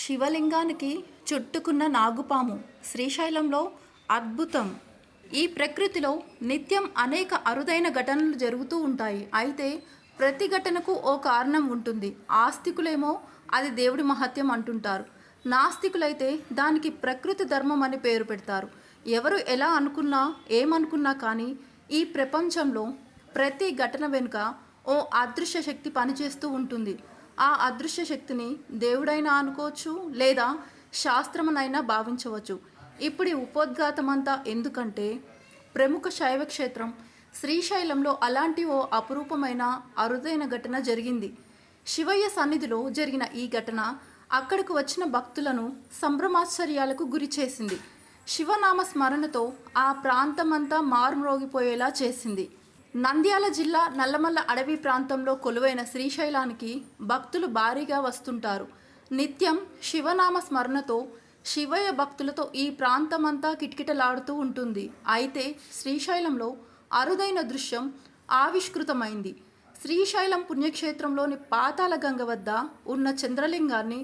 శివలింగానికి చుట్టుకున్న నాగుపాము శ్రీశైలంలో అద్భుతం. ఈ ప్రకృతిలో నిత్యం అనేక అరుదైన ఘటనలు జరుగుతూ ఉంటాయి. అయితే ప్రతి ఘటనకు ఓ కారణం ఉంటుంది. ఆస్తికులేమో అది దేవుడి మహత్యం అంటుంటారు. నాస్తికులైతే దానికి ప్రకృతి ధర్మం అని పేరు పెడతారు. ఎవరు ఎలా అనుకున్నా ఏమనుకున్నా కానీ ఈ ప్రపంచంలో ప్రతి ఘటన వెనుక ఓ అదృశ్య శక్తి పనిచేస్తూ ఉంటుంది. ఆ అదృశ్య శక్తిని దేవుడైనా అనుకోవచ్చు లేదా శాస్త్రమునైనా భావించవచ్చు. ఇప్పుడు ఉపోద్ఘాతమంతా ఎందుకంటే ప్రముఖ శైవ క్షేత్రం శ్రీశైలంలో అలాంటి ఓ అపురూపమైన అరుదైన ఘటన జరిగింది. శివయ్య సన్నిధిలో జరిగిన ఈ ఘటన అక్కడకు వచ్చిన భక్తులను సంభ్రమాశ్చర్యాలకు గురి చేసింది. శివనామ స్మరణతో ఆ ప్రాంతమంతా మారుమ్రోగిపోయేలా చేసింది. నంద్యాల జిల్లా నల్లమల్ల అడవి ప్రాంతంలో కొలువైన శ్రీశైలానికి భక్తులు భారీగా వస్తుంటారు. నిత్యం శివనామ స్మరణతో శివయ్య భక్తులతో ఈ ప్రాంతమంతా కిటకిటలాడుతూ ఉంటుంది. అయితే శ్రీశైలంలో అరుదైన దృశ్యం ఆవిష్కృతమైంది. శ్రీశైలం పుణ్యక్షేత్రంలోని పాతాల గంగ వద్ద ఉన్న చంద్రలింగాన్ని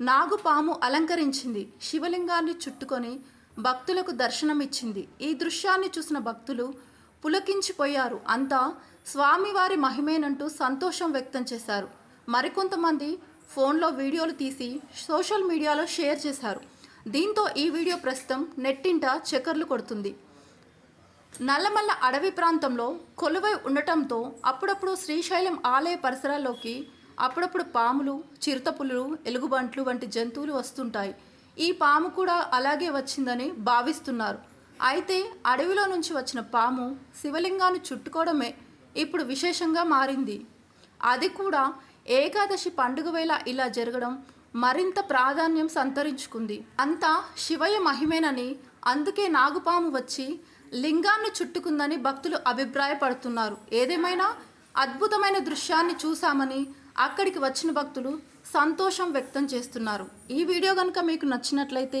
నాగుపాము అలంకరించింది. శివలింగాన్ని చుట్టుకొని భక్తులకు దర్శనమిచ్చింది. ఈ దృశ్యాన్ని చూసిన భక్తులు పులకించిపోయారు. అంతా స్వామివారి మహిమేనంటూ సంతోషం వ్యక్తం చేశారు. మరికొంతమంది ఫోన్లో వీడియోలు తీసి సోషల్ మీడియాలో షేర్ చేశారు. దీంతో ఈ వీడియో ప్రస్తుతం నెట్టింట చక్కర్లు కొడుతుంది. నల్లమల్ల అడవి ప్రాంతంలో కొలువై ఉండటంతో అప్పుడప్పుడు శ్రీశైలం ఆలయ పరిసరాల్లోకి అప్పుడప్పుడు పాములు చిరుతపులు ఎలుగుబంట్లు వంటి జంతువులు వస్తుంటాయి. ఈ పాము కూడా అలాగే వచ్చిందని భావిస్తున్నారు. అయితే అడవిలో నుంచి వచ్చిన పాము శివలింగాన్ని చుట్టుకోవడమే ఇప్పుడు విశేషంగా మారింది. అది కూడా ఏకాదశి పండుగ వేళ ఇలా జరగడం మరింత ప్రాధాన్యం సంతరించుకుంది. అంతా శివయ్య మహిమేనని అందుకే నాగుపాము వచ్చి లింగాన్ని చుట్టుకుందని భక్తులు అభిప్రాయపడుతున్నారు. ఏదేమైనా అద్భుతమైన దృశ్యాన్ని చూశామని అక్కడికి వచ్చిన భక్తులు సంతోషం వ్యక్తం చేస్తున్నారు. ఈ వీడియో కనుక మీకు నచ్చినట్లయితే